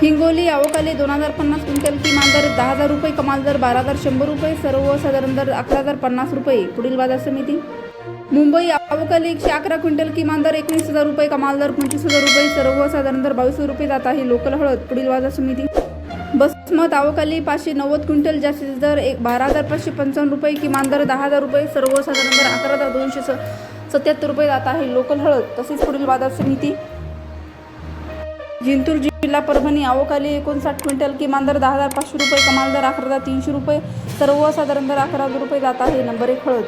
हिंगोली अवकाली दोन हजार पन्नास क्विंटल किमान दर दहा हजार रुपये कमाल दर बारा हजार शंभर रुपये सर्वसाधारण दर अकरा हजार पन्नास रुपये पुढील बाजार समिती. मुंबई अवकाली एकशे अकरा क्विंटल किमान दर एकवीस हजार रुपये कमाल दर पंचवीस हजार रुपये सर्वसाधारण दर बावीस रुपये जात आहे लोकल हळद पुढील बाजार समिती. बसमत अवकाली पाचशे नव्वद क्विंटल जास्तीत दर एक बारा हजार पाचशे पंचावन्न रुपये किमान दर दहा हजार रुपये सर्वसाधारण दर अकरा हजार दोनशे स सत्याहत्तर रुपये जात आहे लोकल हळद तसेच पुढील बाजार समिती. जिंतूर जिल्हा परभणी. अवकाली एकोणसाठ क्विंटल किमान दर दहा हजार पाचशे रुपये कमाल दर अकरा हजार तीनशे रुपये. सर्वसाधारण दर अकरा हजार रुपये जात आहे. नंबर एक हळद.